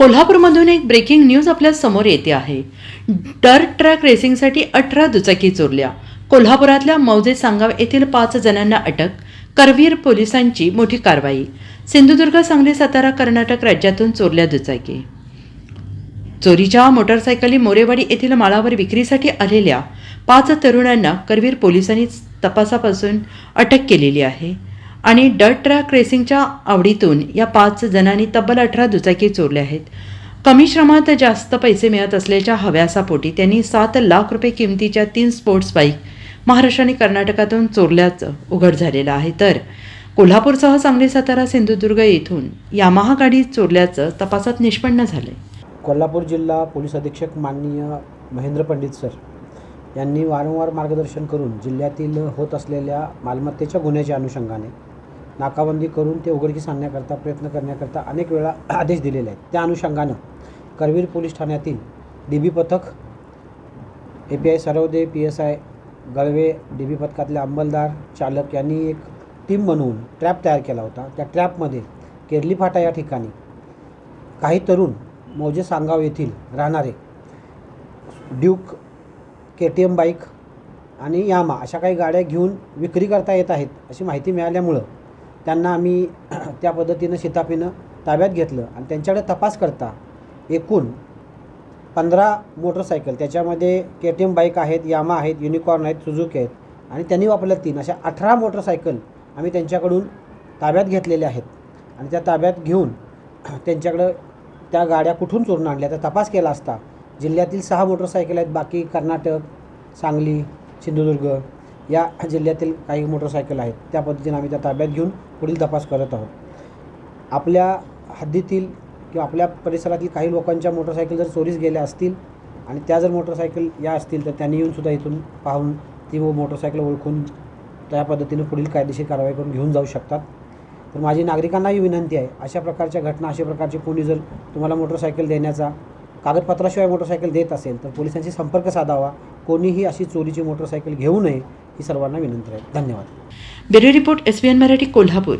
कोल्हापूरमधून एक breaking news आपल्यासमोर येते आहे. डर्ट ट्रॅक रेसिंगसाठी अठरा दुचाकी चोरल्या. कोल्हापुरातल्या मौजे सांगाव येथील पाच जणांना अटक करवीर पोलिसांची मोठी कारवाई. सिंधुदुर्ग सांगली सातारा कर्नाटक राज्यातून चोरल्या दुचाकी. चोरीच्या मोटारसायकली मोरेवाडी येथील माळावर विक्रीसाठी आलेल्या पाच तरुणांना करवीर पोलिसांनी तपासापासून अटक केलेली आहे. आणि डट ट्रॅक रेसिंगच्या आवडीतून या पाच जणांनी तब्बल अठरा दुचाकी चोरल्या आहेत. कमी श्रमात जास्त पैसे मिळत असल्याच्या हव्यासापोटी त्यांनी सात लाख रुपये किमतीच्या तीन स्पोर्ट्स बाईक महाराष्ट्र आणि कर्नाटकातून चोरल्याचं उघड झालेलं आहे. तर कोल्हापूरसह सांगली सातारा सिंधुदुर्ग येथून यामाहा गाडी चोरल्याचं तपासात निष्पन्न झालंय. कोल्हापूर जिल्हा पोलीस अधीक्षक माननीय महेंद्र पंडित सर यांनी वारंवार मार्गदर्शन करून जिल्ह्यातील होत असलेल्या मालमत्तेच्या गुन्ह्याच्या अनुषंगाने नाकाबंदी करून ते उघडकीस आणण्याकरता प्रयत्न करण्याकरता अनेक वेळा आदेश दिलेले आहेत. त्या अनुषंगानं करवीर पोलीस ठाण्यातील डी बी पथक A P I Sarvade P S I Galve D B पथकातले अंमलदार चालक यांनी एक टीम बनवून ट्रॅप तयार केला होता. त्या ट्रॅपमध्ये केरली फाटा या ठिकाणी काही तरुण मौजे सांगाव येथील राहणारे Duke K T M bike आणि यामा अशा काही गाड्या घेऊन विक्री करता येत आहेत अशी माहिती मिळाल्यामुळं त्यांना आम्ही त्या पद्धतीनं शिताफीनं ताब्यात घेतलं आणि त्यांच्याकडे तपास करता एकूण पंधरा मोटरसायकल त्याच्यामध्ये के टी एम बाईक आहेत यामा आहेत युनिकॉर्न आहेत सुझुकी आहेत आणि त्यांनी वापरल्या तीन अशा अठरा मोटरसायकल आम्ही त्यांच्याकडून ताब्यात घेतलेल्या आहेत. आणि त्या ताब्यात घेऊन त्यांच्याकडं त्या गाड्या कुठून चोरून आणल्या तर तपास केला असता जिल्ह्यातील सहा मोटरसायकल आहेत बाकी कर्नाटक सांगली सिंधुदुर्ग या जिल्ह्यातील काही मोटरसायकल आहेत. त्या पद्धतीने आम्ही त्या ताब्यात घेऊन पुढील तपास करत आहोत. आपल्या हद्दीतील किंवा आपल्या परिसरातील काही लोकांच्या मोटरसायकल जर चोरीस गेल्या असतील आणि त्या जर मोटरसायकल या असतील तर त्यांनी येऊनसुद्धा इथून पाहून ती व मोटरसायकल ओळखून त्या पद्धतीने पुढील कायदेशीर कारवाई करून घेऊन जाऊ शकतात. तर माझी नागरिकांनाही विनंती आहे अशा प्रकारच्या घटना अशा प्रकारचे कोणी जर तुम्हाला मोटरसायकल देण्याचा कागदपत्राशिवाय मोटरसायकल देत असेल तर पोलिसांशी संपर्क साधावा. कोणीही अशी चोरीची मोटरसायकल घेऊ नये ही सर्वांना विनंती आहे. धन्यवाद. Bureau report S Marathi Kolhapur.